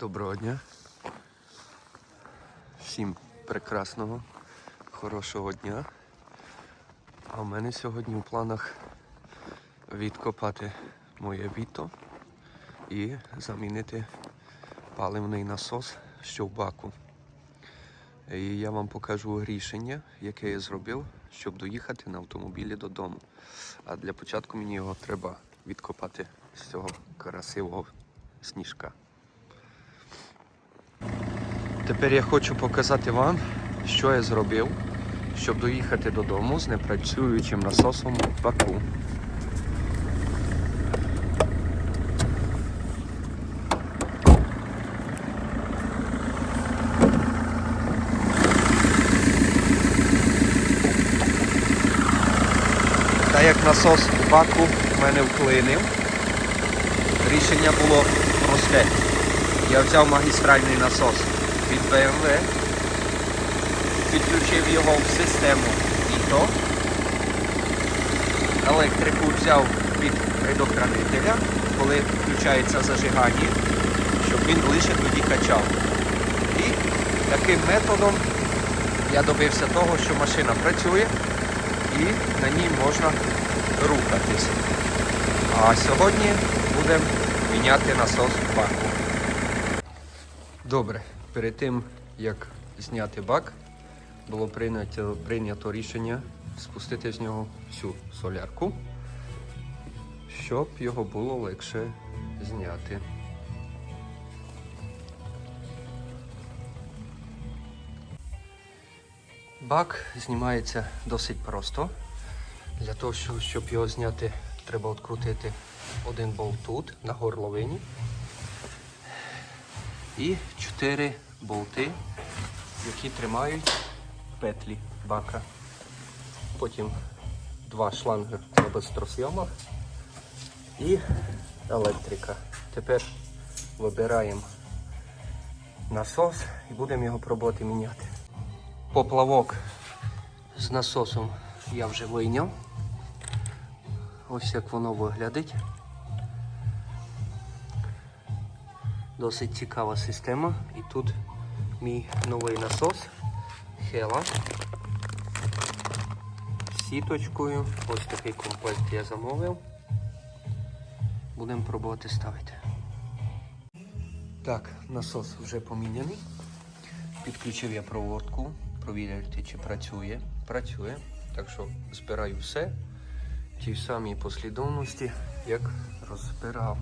Доброго дня. Всім прекрасного, хорошого дня. А в мене сьогодні у планах відкопати моє віто і замінити паливний насос, що в баку. І я вам покажу рішення, яке я зробив, щоб доїхати на автомобілі додому. А для початку мені його треба відкопати з цього красивого сніжка. Тепер я хочу показати вам, що я зробив, щоб доїхати додому з непрацюючим насосом в баку. Та як насос в баку в мене вплинув, рішення було просте. Я взяв магістральний насос від BMW, підключив його в систему ІТО, електрику взяв від предохранителя, коли включається зажигання, щоб він лише тоді качав. І таким методом я добився того, що машина працює і на ній можна рухатись. А сьогодні будемо міняти насос в баку. Добре, перед тим як зняти бак, було прийнято, прийнято рішення спустити з нього всю солярку, щоб його було легше зняти. Бак знімається досить просто. Для того, щоб його зняти, треба відкрутити один болт тут на горловині і чотири болти, які тримають петлі бака. Потім два шланги на бистросйомах і електрика. Тепер вибираємо насос і будемо його пробувати міняти. Поплавок з насосом я вже вийняв. Ось як воно виглядить. Досить цікава система. І тут мій новий насос Hela з сіточкою. Ось такий комплект я замовив. Будемо пробувати ставити. Так, насос вже поміняний. Підключив я проводку, провірити, чи працює. Працює. Так що збираю все в тій самій послідовності, як розбирав.